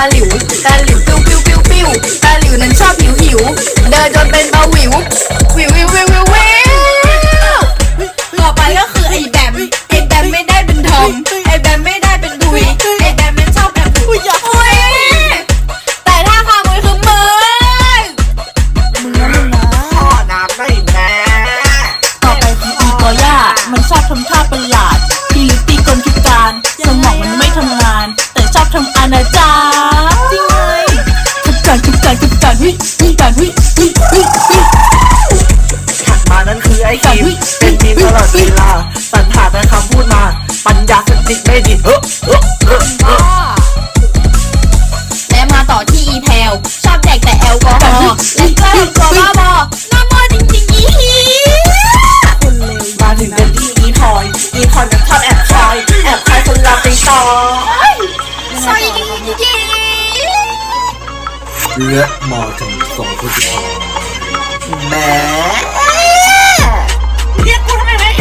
าหลิว ตาหลิวปิ้วปิ้วปิ้วปิ้วตาหลิวนั้นชอบหิวหิว เดินจนเป็นเบาหวิวหวิวหวิวหวิวหวิววิวต่อไปก็คือไอ้แบม ไอ้แบมไม่ได้เป็นทอม ไอ้แบมไม่ได้เป็นดุยไอ้แบมมันชอบแบบอุ้ยอุ้แต่ถ้าความึงคือมือมือมึงพ่อน้ำไม่แน่ต่อไปคืออีกอย่า มันชอบทำท่าประหลาด ที่ลึกตีกลพิการ สมองมันไม่ทำงาน แต่ชอบทำอนาจาร การทุกการเฮ้ยทุการเฮ้ยเฮ้ยเฮ้ยเฮ้ยถัดมานั้นคือไอ้กิมเป็นมีมตลอดเวลาสัญหาแต่คำพูดมา ปัญญาสติไม่ดีเฮ้อเฮ้อเฮ้อเฮ้อและมาต่อที่อีแพลวชอบแจกแต่แอลกอฮอล์และก็ตัวบ้าบอ เละมอจังสองคนสุดท้ายแหมเรียกกูทำไมไม่ด้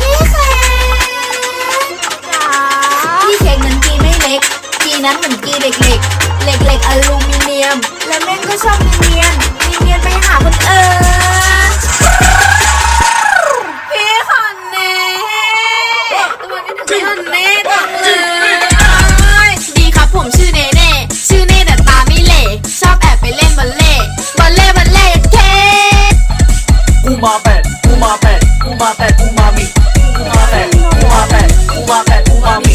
พี่เค้กพี่เค้กนั้นกีไม่เล็กกีนั้นเหมือนกีเหล็กๆเหล็กๆอลูมิเนียม และแม่งก็ชอบมีเนียนมีเนียนไปหาคนเออพี่คนนี้ตัวนี้ถึงคนนี้ Kumapel, umami Kumapel, kumapel, kumapel, umami